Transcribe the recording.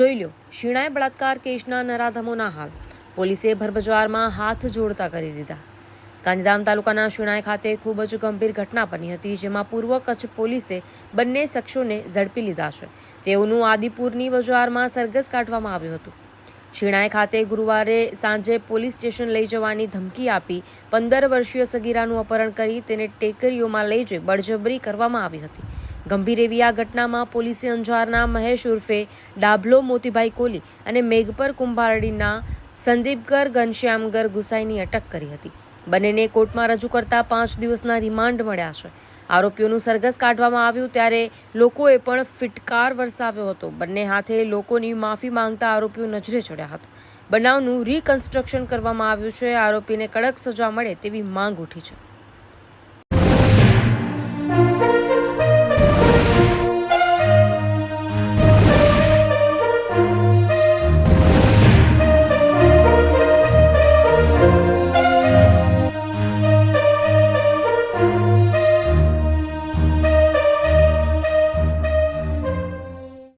જોઈ લ્યો. શીણાએ બળાત્કાર કેસના નરાધમોના હાલ. પોલીસે ભરબજારમાં હાથ જોડતા કરી દીધા. ગાંધીધામ તાલુકાના શિણાય ખાતે ખૂબ જ ગંભીર ઘટના બની હતી, જેમાં પૂર્વ કચ્છ પોલીસે બંને શખ્સોને ઝડપી લીધા છે. તેઓનું આદિપુરની બજારમાં સરઘસ કાઢવામાં આવ્યું હતું. શિણાય ખાતે ગુરુવારે સાંજે પોલીસ સ્ટેશન લઈ જવાની ધમકી આપી પંદર વર્ષીય સગીરાનું અપહરણ કરી તેને ટેકરીઓમાં લઈ જઈ બળજબરી કરવામાં આવી હતી. ગંભીર એવી આ ઘટનામાં પોલીસે અંજારના મહેશ ઉર્ફે ડાભલો મોતીભાઈ કોલી અને મેઘપર કુંભારડીના સંદીપગર ઘનશ્યામગર ગુસાઈની અટક કરી હતી. બંનેને કોર્ટમાં રજૂ કરતા પાંચ દિવસના રિમાન્ડ મળ્યા છે. આરોપીઓનું સરઘસ કાઢવામાં આવ્યું ત્યારે લોકોએ પણ ફિટકાર વરસાવ્યો હતો. બંને હાથે લોકોની માફી માંગતા આરોપીઓ નજરે ચડ્યા હતા. બનાવનું રિકન્સ્ટ્રક્શન કરવામાં આવ્યું છે. આરોપીને કડક સજા મળે તેવી માંગ ઉઠી છે.